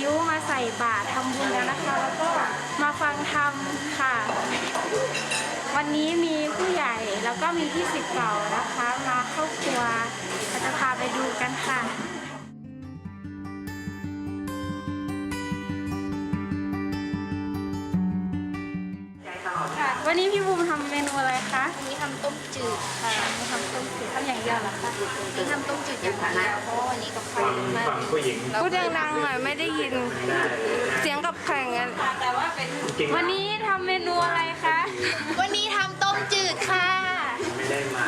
งอายุมาใส่บาตรทำบุญแล้วนะคะ แล้วก็มาฟังธรรมค่ะ วันนี้มีผู้ใหญ่แล้วก็มีพี่สิทธิ์เก่านะคะ มาเข้าครัวเราจะพาไปดูกันค่ะค่ะวันนี้พี่บูมทำเมนูอะไรคะ วันนี้ทำต้มจืดค่ะ มาทำต้ม จืดทำอย่างเดียวเหรอคะวันนี้ทำต้มจืดอย่างเดียวเพราะว่าวันนี้กับข้าวเยอะมากฝั่งผู้หญิงพูดดังๆหน่อยไม่ได้ยิน เสียงกับแข่งกันจริงวันนี้ทำเมนูอะไรคะ วันนี้ทำต้มจืดค่ะไม่ได้มา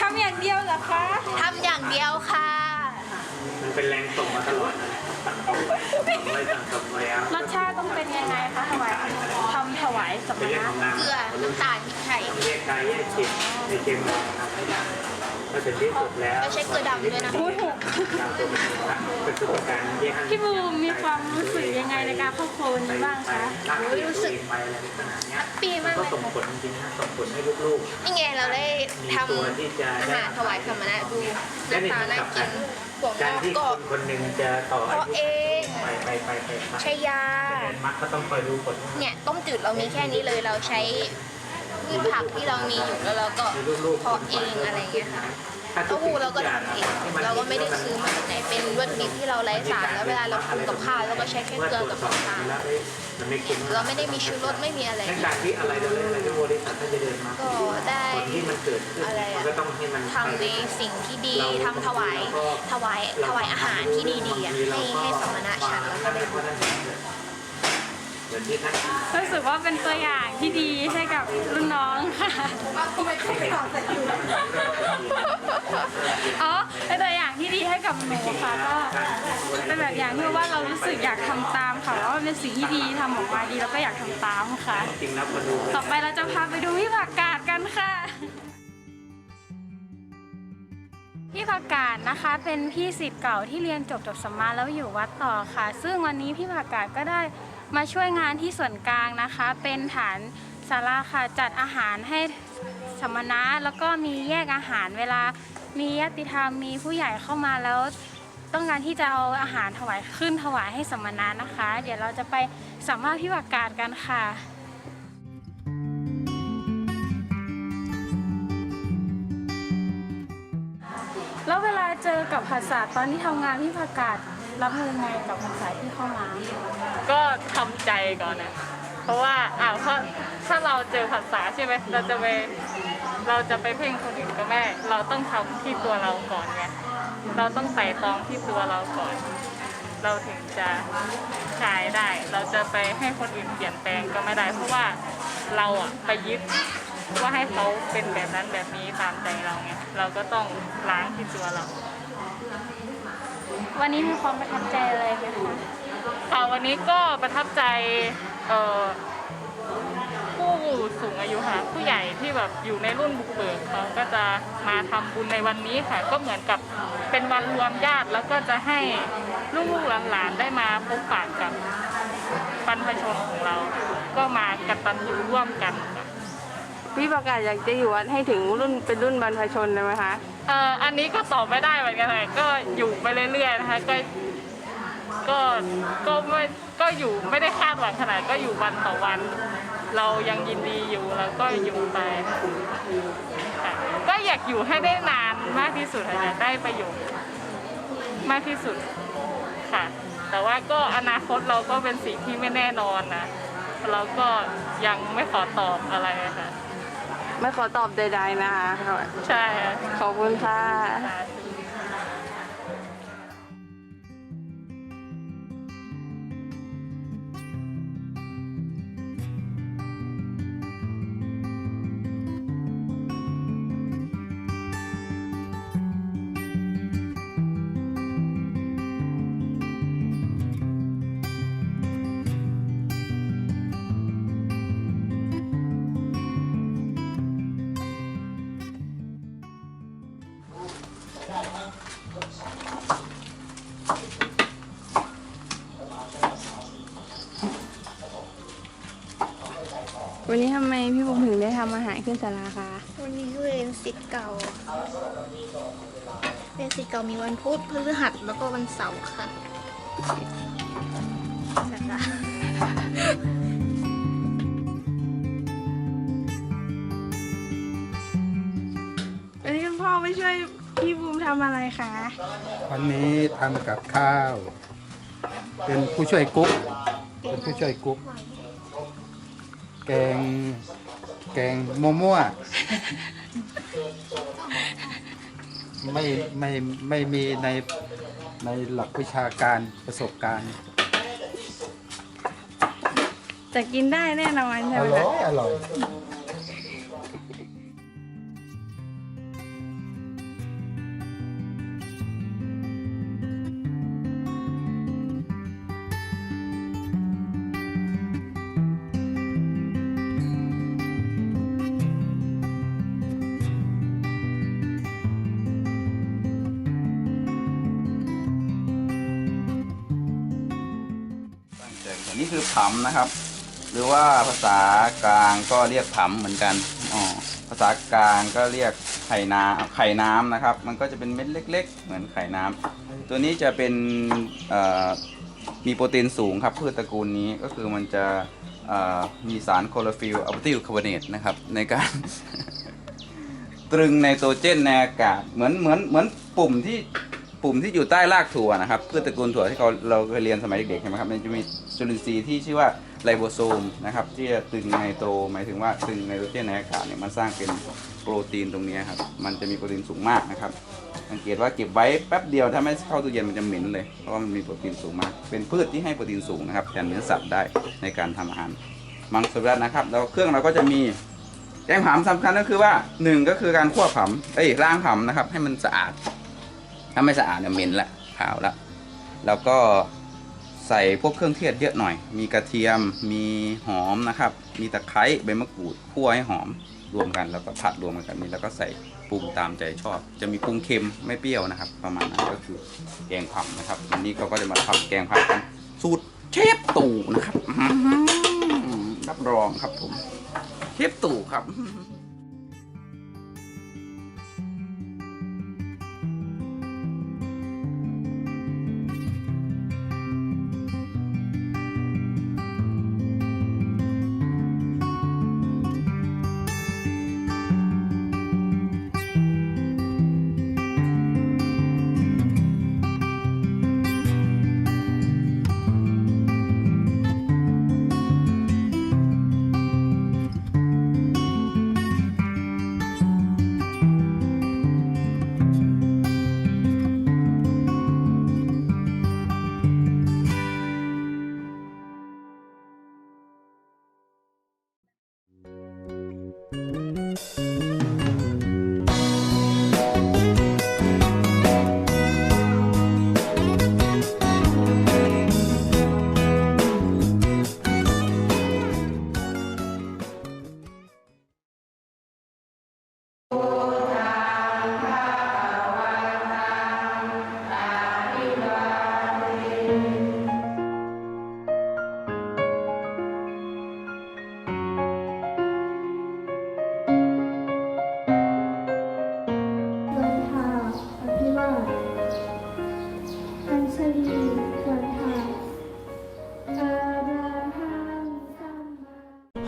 ทำอย่างเดียวเหรอคะทำอย่างเดียวค่ะ มันเป็นแรงส่งมาตลอดนะสั่งตรงสั่งไว้สั่งตรงไว้อะรสชาติต้องเป็นยังไงคะถวายทำถวายสมไม่ใช่ณะของนางเกลือน้ำตาลพริกไทยแยกกายแยกจิตในเกมเราทำ ให้ได้ก็ถึงที่สุดแล้วก็ใช้เกลือดำด้วยนะพูดถูกตามตัวเป็นหลักเป็นคือประการแยกพี่บูมมีความรู้สึกยังไงในการเข้าครัววันนี้บ้างคะรู้สึกไปอะไรในขนาดเนี้ยปีมากก็เลยส่งผลจริงๆนะส่งผลให้ลูกนี่ไงเราได้ๆมีทำตัวที่จะอาได้หารถวายสมณะดูหน้าตาน่ากินหัวงการอกที่ก็คนคนหนึ่งจะต่อเพอาราะยุเองไปไปไปไปไปใช้ยามักก็ต้องคอยดูผลเนี่ยต้มจืดเรามีแค่นี้เลยเราใช้ พืชผักที่เรามีอยู่แล้วเราก็เพาะเองอะไรเงี้ยค่ะเต้าหู้เราก็ทำเองเราก็ไม่ได้ซื้อมาจากไหนเป็นวัตถุดิบที่เราไร้สารแล้วเวลาเราปรุงกับข้าวเราก็ใช้แค่เกลือกับน้ำตาลมันไม่คุ้มเราไม่ได้มีชูรสไม่มีอะไรในการที่อะไรเราเล่นอะไรที่บริษัทถ้าจะเดินมาก็ได้ผลที่มันเกิดขึ้นอะไรอะมันก็ต้องให้มันทำในสิ่งที่ดีทำถวายถวายถวายอาหารที่ดีๆอะให้ให้สมณะฉันแล้วก็ได้บุญ รู้สึกว่าเป็นตัวอย่างที่ดีให้กับรุ่นน้องค่ะอ๋อเป็นตัวอย่างที่ดีให้กับหนูค่ะก็เป็นแบบอย่างที่ว่าเรารู้สึกอยากทำตามค่ะว่ามันเป็นสิ่งที่ดีทำออกมาดีแล้วก็อยากทำตามค่ะจริงแล้วมาดูต่อไปเราจะพาไปดูพี่ผักกาดกันค่ะพี่ผักกาดนะคะเป็นพี่สิทธิ์เก่าที่เรียนจบจบสมมาแล้วอยู่วัดต่อค่ะ ซึ่งวันนี้พี่ผักกาดก็ได้ มาช่วยงานที่ส่วนกลางนะคะ เป็นฐานศาลาค่ะจัดอาหารให้สมณะแล้วก็มีแยกอาหารเวลา มีญาติธรรมมีผู้ใหญ่เข้ามาแล้ว ต้องการที่จะเอาอาหารถวายขึ้นถวายให้สมณะนะคะ เดี๋ยวเราจะไปสัมภาษณ์พี่ผักาดกันค่ะแล้วเวลาเจอกับภาษาตอนที่ทำงานพี่ประกาศรับมือไงกับภาษาที่เข้ามา ก็ ทำใจก่อนนะเพราะว่าอ่าเพราะถ้าเราเจอภาษาใช่ไหมเราจะไปเราจะไปเพ่งคนอื่นก็ไม่ เราต้องทำที่ตัวเราก่อนไงเราต้องใส่ตองที่ตัวเราก่อน เราถึงจะใช้ได้ เราจะไปให้คนอื่นเปลี่ยนแปลงก็ไม่ได้ เพราะว่าเราอะไปยึดว่าให้เขาเป็นแบบนั้นแบบนี้ตามใจเราไงเราก็ต้องล้างที่ตัวเรา วันนี้มีความประทับใจอะไรไหมคะ ค่ะวันนี้ก็ประทับใจเอ่อผู้สูงอายุค่ะผู้ใหญ่ที่แบบอยู่ในรุ่นบุกเบิกเขาก็จะมาทำบุญในวันนี้ค่ะ ก็เหมือนกับเป็นวันรวมญาติ แล้วก็จะให้ลูกๆหลานๆได้มาพบปะกับบรรพชนของเรา ก็มากตัญญูร่วมกันค่ะพี่ประกาศอยากจะอยู่วัดให้ถึงรุ่นเป็นรุ่นบรรพชนเลยไหมคะเอ่ออันนี้ก็ตอบไม่ได้เหมือนกันค่ะก็อยู่ไปเรื่อยๆนะคะก็ ก็ก็ไม่ก็อยู่ไม่ได้คาดหวังขนาดก็อยู่วันต่อวัน เรายังยินดีอยู่แล้วก็อยู่ไปากอยู่ให้ได้นานมากที่สุดค่ะอยากได้ประโยชน์มากที่สุดค่ะ แต่ว่าก็อนาคตเราก็เป็นสิ่งที่ไม่แน่นอนนะเราก็ยังไม่ขอตอบอะไรค่ะ ไม่ขอตอบใดๆนะคะ ใช่ค่ะขอบคุณค่ะวัน ขึ้นศาลาคะวันนี้เป็นสิทธิ์เก่าเป็นสิทธิ์เก่ามีวันพุธพฤหัสแล้วก็วันเสาร์ค่ะนะคะวันนี้คุณพ่อไม่ช่วยพี่บูมทำอะไรคะวันนี้ทำกับข้าว เป็นผู้ช่วยกุ๊กเป็นผู้ช่วยกุ๊กแกง แกงโมมั่วไม่ไม่ไม่มีในในหลักวิชาการประสบการณ์จะกินได้แน่นอนใช่อไหมร่อคะ ยอร่อย อันนี้คือผำนะครับ หรือว่าภาษากลางก็เรียกผำเหมือนกันอ๋อภาษากลางก็เรียกไข่นาไข่น้ำนะครับ มันก็จะเป็นเม็ดเล็ก ๆ เหมือนไข่น้ำตัวนี้จะเป็นมีโปรตีนสูงครับพืชตระกูลนี้ก็คือมันจะมีสารโคลอฟิลอัติลคาร์บอเนตนะครับ ในการตรึงไนโตรเจนในอากาศเหมือนเหมือนเหมือนปุ่มที่ปุ่มที่อยู่ใต้รากถั่วนะครับพืชตระกูลถั่วที่เราเราเคยเรียนสมัยเด็กๆใช่ไหมครับมันจะมี จุลินทรีย์ที่ชื่อว่าไลโบโซมนะครับที่จะตึงไนโตรหมายถึงว่าตึงไนโตรเจนในอากาศเนี่ยมันสร้างเป็นโปรตีนตรงนี้ครับมันจะมีโปรตีนสูงมากนะครับสังเกตว่าเก็บไว้แป๊บเดียวถ้าไม่เข้าตู้เย็นมันจะเหม็นเลยเพราะว่ามันมีโปรตีนสูงมาก เป็นพืชที่ให้โปรตีนสูงนะครับแทนเนื้อสัตว์ได้ในการทำอาหารมังสวิรัตนะครับแล้วเครื่องเราก็จะมีแกงผำสำคัญก็คือว่าหนึ่งก็คือการคั่วผำเอ้ยล้างผำนะครับให้มันสะอาด ถ้าไม่สะอาดเนี่ยเหม็นละขาวละแล้วก็ ใส่พวกเครื่องเทศเยอะหน่อย มีกระเทียม มีหอมนะครับ มีตะไคร้ใบมะกรูดคั่วให้หอมรวมกันแล้วก็ผัดรวมกันแบบนี้แล้วก็ใส่ปรุงตามใจชอบ จะมีปรุงเค็มไม่เปรี้ยวนะครับ ประมาณนั้นก็คือแกงผำนะครับวันนี้เขาก็จะมาทำแกงผำกัน สูตรเชฟตู่นะครับรับรองครับผมเทปตู่ครับ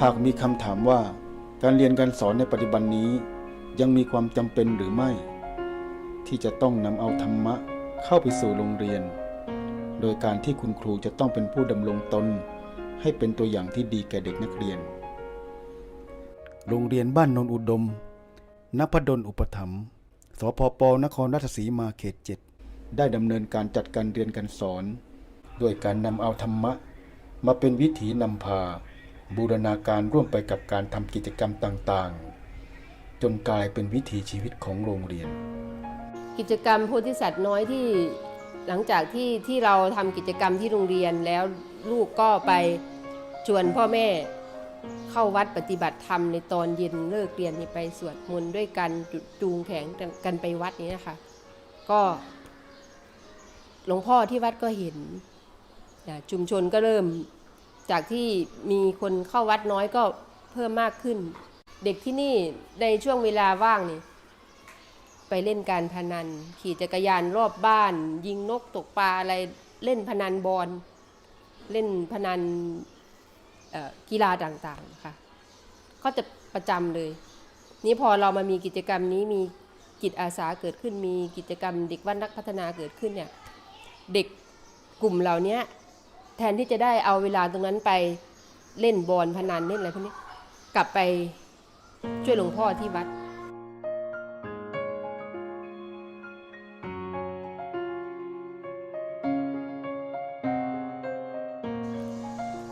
หากมีคำถามว่าการเรียนการสอนในปัจจุบันนี้ ยังมีความจำเป็นหรือไม่ ที่จะต้องนำเอาธรรมะเข้าไปสู่โรงเรียน โดยการที่คุณครูจะต้องเป็นผู้ดำรงตน ให้เป็นตัวอย่างที่ดีแก่เด็กนักเรียน โรงเรียนบ้านโนนอุดมนพดลอุปถัมภ์สพปนครราชสีมาเขตเจ็ดได้ดำเนินการจัดการเรียนการสอน ด้วยการนำเอาธรรมะ มาเป็นวิถีนำพา บูรณาการร่วมไปกับการทำกิจกรรมต่างๆ จนกลายเป็นวิถีชีวิตของโรงเรียน กิจกรรมโพธิสัตว์น้อยที่หลังจากที่ที่เราทำกิจกรรมที่โรงเรียนแล้วลูกก็ไปชวนพ่อแม่เข้าวัดปฏิบัติธรรมในตอนเย็นเลิกเรียนไปสวดมนต์ด้วยกันจุดจูงแขงกันไปวัดนี้นะคะก็หลวงพ่อที่วัดก็เห็นชุมชนก็เริ่ม จากที่มีคนเข้าวัดน้อยก็เพิ่มมากขึ้น เด็กที่นี่ในช่วงเวลาว่างนี่ไปเล่นการพนัน ขี่จักรยานรอบบ้าน ยิงนกตกปลาอะไรเล่นพนันบอลเล่นพนันกีฬาต่างๆค่ะก็จะประจำเลย นี่พอเรามามีกิจกรรมนี้มีจิตอาสาเกิดขึ้นมีกิจกรรมเด็กวัดนักพัฒนาเกิดขึ้นเนี่ยเด็กกลุ่มเหล่านี้ แทนที่จะได้เอาเวลาตรงนั้นไปเล่นบอลพนันเล่นอะไรพวกนี้กลับไปช่วยหลวงพ่อที่วัด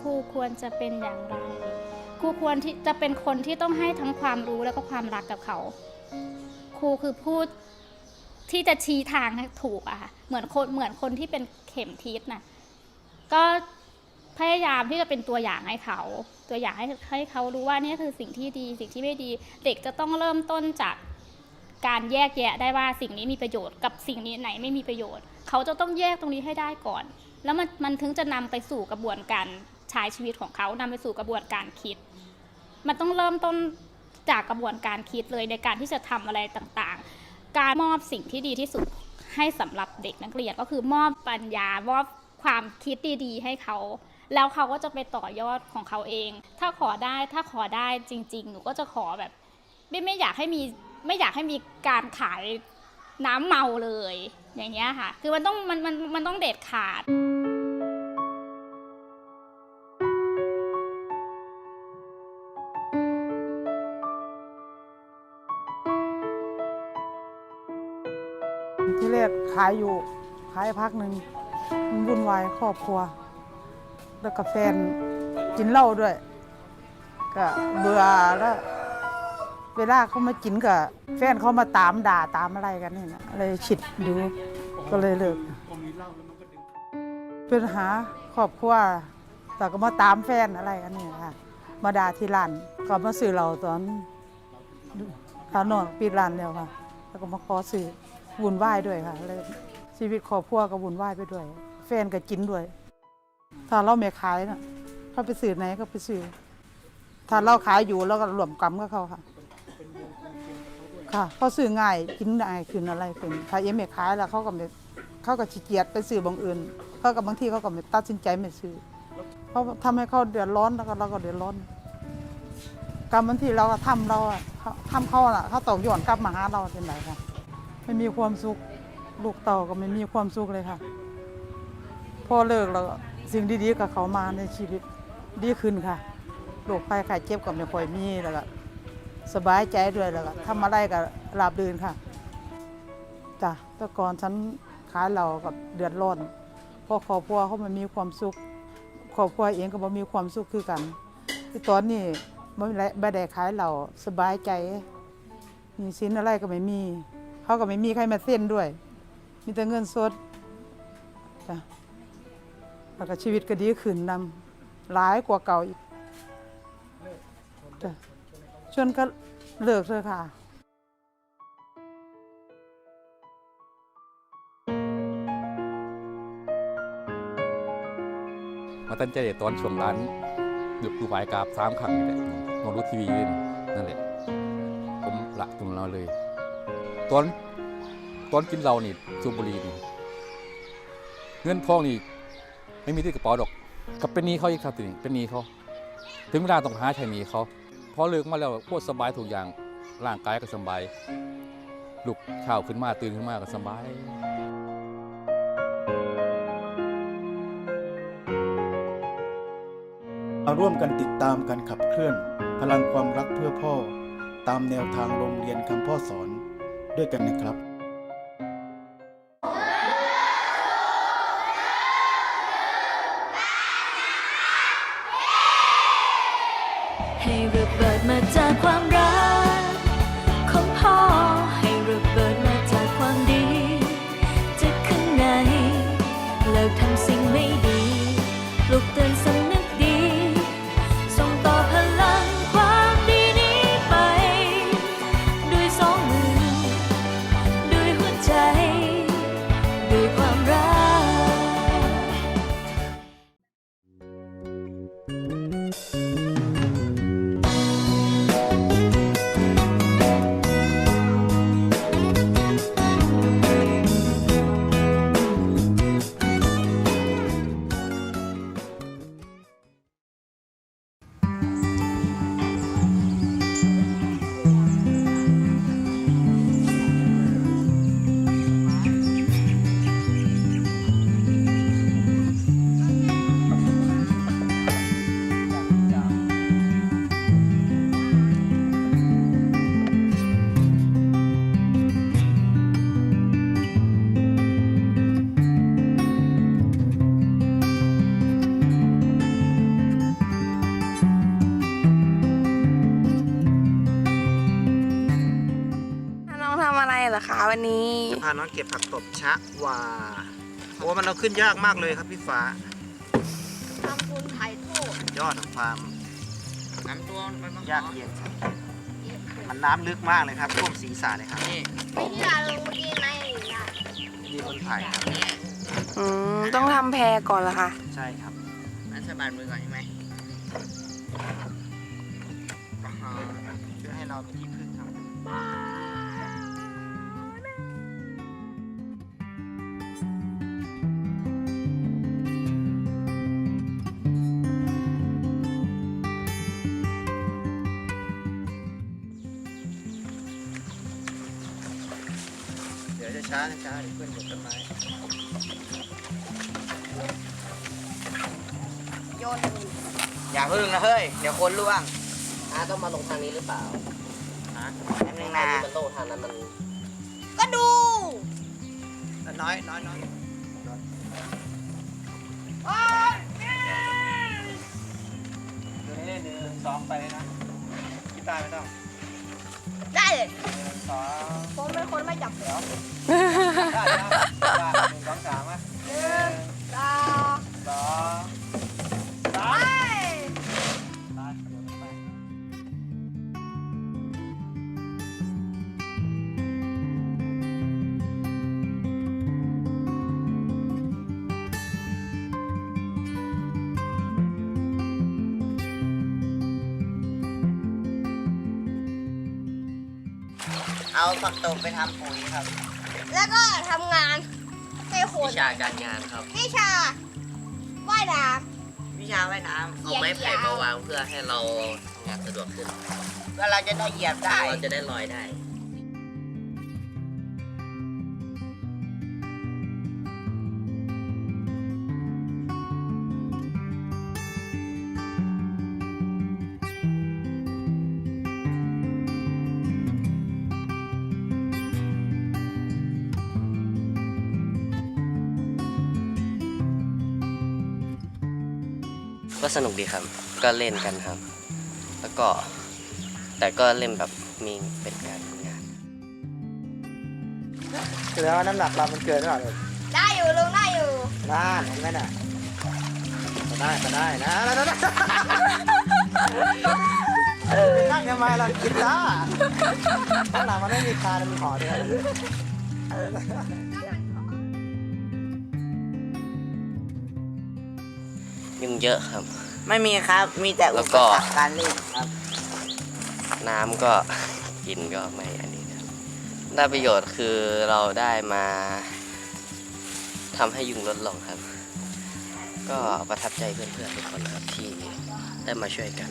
ครูควรจะเป็นอย่างไร ครูควรที่จะเป็นคนที่ต้องให้ทั้งความรู้แล้วก็ความรักกับเขา ครูคือพูดที่จะชี้ทางให้ถูกอะค่ะ เหมือนคนเหมือนคนที่เป็นเข็มทิศน่ะ ก็พยายามที่จะเป็นตัวอย่างให้เขา ตัวอย่างให้ให้เขารู้ว่านี่คือสิ่งที่ดีสิ่งที่ไม่ดี เด็กจะต้องเริ่มต้นจากการแยกแยะได้ว่าสิ่งนี้มีประโยชน์กับสิ่งนี้ไหนไม่มีประโยชน์ เขาจะต้องแยกตรงนี้ให้ได้ก่อน แล้วมันมันถึงจะนำไปสู่กระบวนการใช้ชีวิตของเขานำไปสู่กระบวนการคิด มันต้องเริ่มต้นจากกระบวนการคิดเลยในการที่จะทำอะไรต่างๆ การมอบสิ่งที่ดีที่สุดให้สำหรับเด็กนักเรียนก็คือมอบปัญญามอบ ความคิดดีๆ ให้เขา แล้วเขาก็จะไปต่อยอดของเขาเอง ถ้าขอได้ถ้าขอได้จริง ๆ หนูก็จะขอแบบไม่ไม่อยากให้มีไม่อยากให้มีการขายน้ำเมาเลย อย่างเงี้ยค่ะ คือมันต้องมันมันมันต้องเด็ดขาดที่แรกขายอยู่ขายพักหนึ่ง วุ่นวายครอบครัว แล้วกับแฟนกินเหล้าด้วย ก็เบื่อแล้ว เวลาเขามากินกับแฟนเขามาตามด่าตามอะไรกันนี่นะเลยฉิดดูก็เลยเลิกป็นหาครอบครัวแต่ก็มาตามแฟนอะไรกันนี่ค่ะมาด่าที่ร้านก็มาซื้อเราตอนตอนนอนปิดร้านแล้วค่ะ แล้วก็มาขอซื้อวุ่นวายด้วยค่ะเลย ชีวิตครอบครัวก็วุ่นวายไปด้วย แฟนก็กินด้วย ถ้าเราไม่ขายน่ะเขาไปซื้อไหนก็ไปซื้อถ้าเราขายอยู่เราก็รวมกรรมกับเขาค่ะ ค่ะเขาซื้อง่ายกินง่ายขึ้นอะไรขึ้นถ้าเอ็มไม่ขายแล้วเขาก็ไม่เขาก็ขี้เกียจไปซื้อบางอื่นเขากับบางที่เขาก็ไม่ตัดสินใจไม่ซื้อเขาทำให้เขาเดือดร้อนแล้วก็เราก็เดือดร้อนกรรมบางทีเราก็ทำเราอะเขาทำเขาอะเขาต้องย้อนกลับมาหาเราเป็นไรค่ะไม่มีความสุข ลูกเต่าก็ไม่มีความสุขเลยค่ะ พอเลิกแล้วก็สิ่งดีๆกับเขามาในชีวิตดีขึ้นค่ะโรคภัยไข้เจ็บก็ไม่ค่อยมีแล้วก็สบายใจด้วยแล้วก็ทำอะไรก็ราบรื่นค่ะจ้ะแต่ก่อนฉันขายเรากับเดือดร้อนพราะครอบครัวเขามันมีความสุขครอบครัวเองก็บ่มีความสุขคือกันที่ตอนนี้ไม่ได้ไม่ได้ขายเราสบายใจมีสินอะไรก็ไม่มีเขาก็ไม่มีใครมาเส้นด้วย มีแต่เงินสดจ้ะแล้วก็ชีวิตก็ดีขึ้นนำหลายกว่าเก่าอีกจ้ะชวนก็เลิกเลยค่ะมาตั้งใจตอนช่วงร้านหยุดดูไฟกราบสามครั้งนี่แหละมองดูทีวีอยู่นี่นั่นแหละผมละตรงเราเลย ตอน ตอนกินเรานี่สูบบุหรี่นี่เงินทองนี่ไม่มีที่กระเป๋าดอกกับเป็นหนี้เขาอีกครับทีนี้เป็นหนี้เขา ถึงเวลาต้องหาใช้หนี้เขาพอเลิกมาแล้วโคตรสบายทุกอย่างร่างกายก็สบายลุกเช้าขึ้นมาตื่นขึ้นมาก็สบายมาร่วมกันติดตามการขับเคลื่อน พลังความรักเพื่อพ่อ ตามแนวทางโรงเรียนคำพ่อสอนด้วยกันนะครับ ปลุกเตือนสาน้องเก็บผักตบชะวาโอ้มันเอาขึ้นยากมากเลยครับพี่ฟ้าทำคุณถ่ายโทษยอดของฟาร์มน้ำตัวมันยากเย็นครับมันน้ำลึกมากเลยครับท่วมศีรษะเลยครับไม่ที่เราลงดีไหมล่ะมีคนถ่ายครับอืมต้องทำแพรก่อนเหรอคะใช่ครับนั่นสบายมือก่อนใช่ไหมช่วยให้เราเป็นที่พึ่ง ช้าช้าๆเดี๋ยวเพื่อนบดต้นไม้โยนอย่าพึ่งนะเฮ้ย เดี๋ยวคนล่วงอาต้องมาลงทางนี้หรือเปล่านะแป๊บนึงนะมันโลงทางนั้นมันก็ดูน้อยน้อยน้อยเดี๋ยวนี้หนึ่งสองไปเลยนะกีตาร์ไม่ต้อง ได้เลยหนึ่งสองผมเป็นคน ไม่จับเดี๋ยวได้นะได้หนึ่งสอ ผักตบไปทำปุ๋ยครับ แล้วก็ทำงานให้คนวิชาการงานครับ วิชาว่ายน้วิชาว่ายน้ำเหเอายียบไม้ไผ่ยาวมาวางเพื่อให้เราทำงานสะดวกขึ้น เพื่อเราจะได้เหยียบได้ เราจะได้ลอยได้ ก็สนุกดีครับ ก็เล่นกันครับ แล้วก็แต่ก็เล่นแบบมีเป็นการงานแสดงว่าน้ำหนักเรามันเกินหรือเปล่าลูกำได้อยู่ลุงได้อยู่น่าเห็นไหมน่ะก็ได้ก็ได้นะแล้วนะนั่งทำไมล่ะกีตาร์ข้างหลังมันไม่มีคานมันมีหอด้วย ยุ่งเยอะครับ ไม่มีครับ มีแต่แล้วอุปก็สรรคการเล่นครับ น้ำก็กินก็ไม่อันนี้ครับได้ประโยชน์คือเราได้มาทำให้ยุงลดลงครับ ก็ประทับใจเพื่อนๆทุกคนครับที่ได้มาช่วยกัน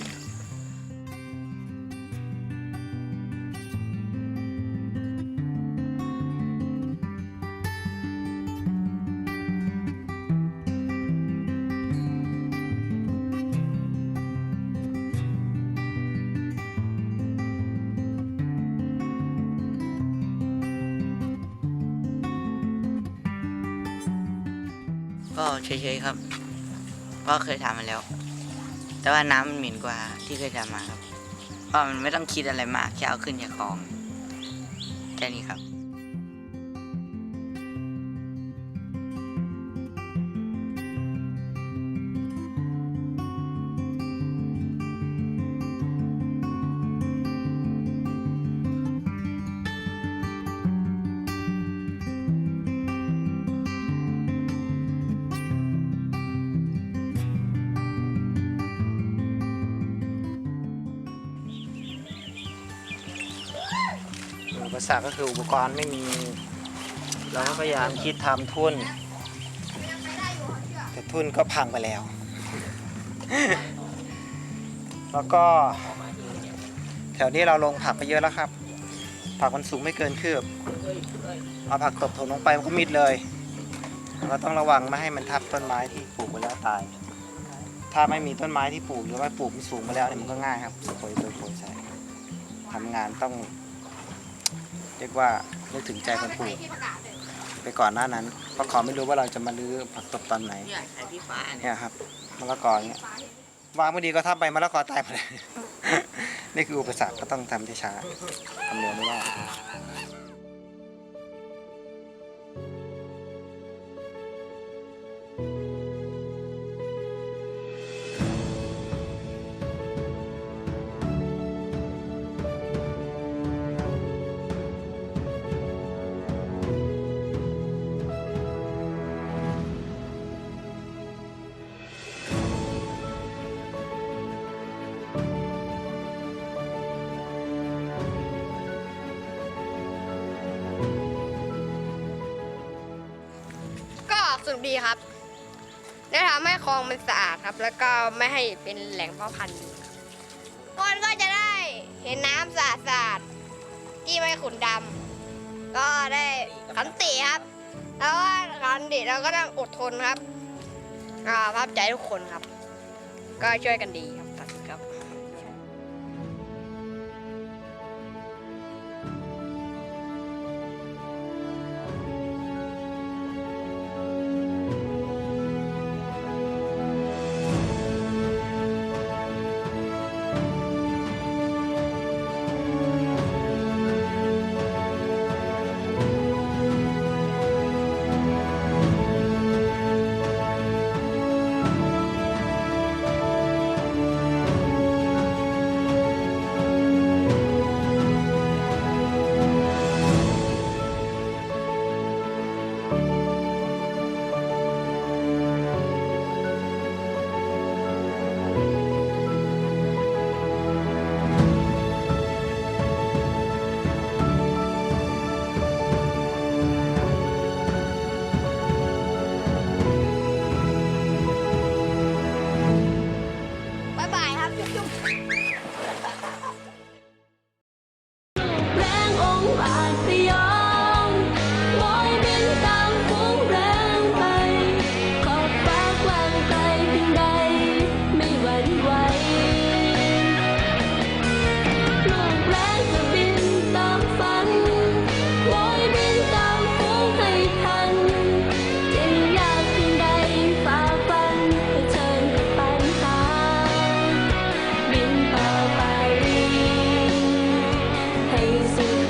ก็เฉยๆครับ ก็เคยทำมาแล้ว แต่ว่าน้ำมันเหม็นกว่าที่เคยทำมาครับ เพราะมันไม่ต้องคิดอะไรมากแค่เอาขึ้นจากคลองแค่นี้ครับ อุปสรรคก็คืออุปกรณ์ไม่มี เราก็พยายามคิดทำทุ่น แต่ทุ่นก็พังไปแล้ว แล้วก็ แถวนี้เราลงผักไปเยอะแล้วครับ ผักมันสูงไม่เกินคืบ เอาผักตบถมลงไปมันก็มิดเลย เราต้องระวังไม่ให้มันทับต้นไม้ที่ปลูกไว้แล้วตาย ถ้าไม่มีต้นไม้ที่ปลูกหรือว่าปลูกมันสูงมาแล้วเนี่ยมันก็ง่ายครับโปรยโปรยใส่ทำงานต้อง เรียกว่านึกถึงใจคนปลูกไปก่อนหน้านั้นเพราะเขาไม่รู้ว่าเราจะมาลื้อผักตบตอนไหนเนี่ยครับมะละกอเนี่ยวางไม่ดีก็ทับไปมะละกอตายหมดเลย นี่คืออุปสรรคก็ต้องทำช้าๆทำเร็วไม่ได้ ดีครับ ได้ทำให้คลองมันสะอาดครับ แล้วก็ไม่ให้เป็นแหล่งเพาะพันธุ์คนก็จะได้เห็นน้ำสะอาดสะอาดที่ไม่ขุ่นดำก็ได้ขันติครับ แล้วก็ขันติเราก็ต้องอดทนครับอ่าภาพใจทุกคนครับ ก็ช่วยกันดี บิ